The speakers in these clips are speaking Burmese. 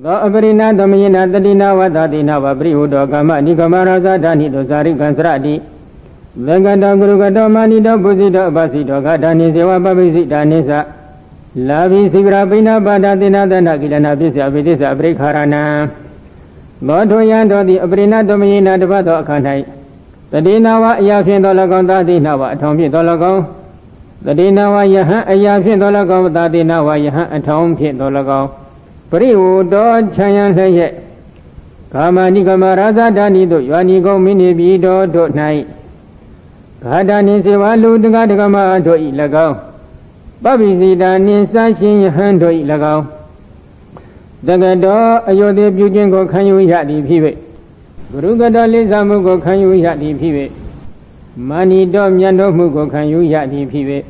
သောအပရိနာသမယေနာတတိနာဝတ္တတိနာဝပရိဟုတောကမ္မအနိကမရဇာဓာနိတောဇာရိကံစရတိသံဃတောဂရုကတောမာနိတောပုဇိတောအပစီတောဂဒါနိဇေဝပပိစိဒါနိသလာဘိစိကရာပိဏပါဒတိနာတနာကိလနာပစ္စယပိသစ္စအပရိခာရဏံသောထိုယံတော်သည်အပရိနာသမယေနာတပတ်သောအခါ၌တတိနာဝအရာဖြင့်သော၎င်းသာတိနာဝအထောင်ဖြင့်သော၎င်းတတိနာဝယဟံအရာဖြင့်သော၎င်းသာတိနာဝယဟံအထောင်ဖြင့်သော၎င်း ပရိဝတောခြံရန်လျက်ကာမဏိကမရာဇဒာနိတို့ယောနိကုံမိနေပြီတော်တို့၌ဂါဒာနိစေဝလူတကတကမတို့ဤ၎င်းပပိစိတာနိစရှင်ယဟန်တို့ဤ၎င်းတကတော်အယောတိပြုခြင်းကိုခံယူရသည်ဖြစ်၍ဂရုကတော်လိစ္ဆာမှုကိုခံယူရသည်ဖြစ်၍မာနိတော်မြတ်တော်မှုကိုခံယူရသည်ဖြစ်၍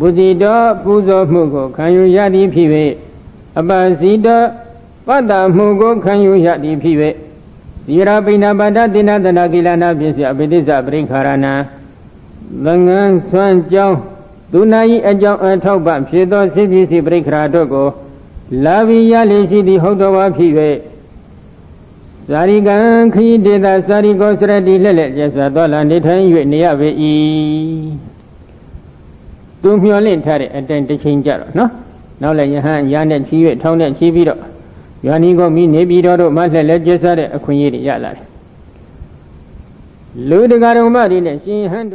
ဘုဇိတော်ပူဇော်မှုကိုခံယူရသည်ဖြစ်၍ အပစီတပတ္တမှုကိုခံယူရသည်ဖြစ်၍သီရပိဏပါဒတိနာတနာကိလနာပစ္စယအပိဋိစ္စပရိခါရဏံသငန်းဆွမ်းကြောင်းသူနာဤအကြောင်းအထောက်ပံ့ဖြစ်သောစိပ္ပစီပရိခရာတို့ကိုလာပြီးရလေရှိသည်ဟုတ်တော်ပါဖြစ်၍ဇာရိကံခရီးဒေတာဇာရိကောစရတိလက်လက်ကျဆာတော်လာနေထိုင်၍နေရပေ၏သူမျောလင့်ထားတဲ့အတိုင်တစ်ချိန်ကြတော့နော် နောက်လည်းယဟန်ရနဲ့ချီ၍ထောင်းနဲ့ချီပြီးတော့ယောနီကိုမိနေပြီးတော့မှလက်လက်ကျဆာတဲ့အခွင့်အရေးတွေရလာတယ်လူတကာတော်မတွေနဲ့ရှင်ဟန်တို့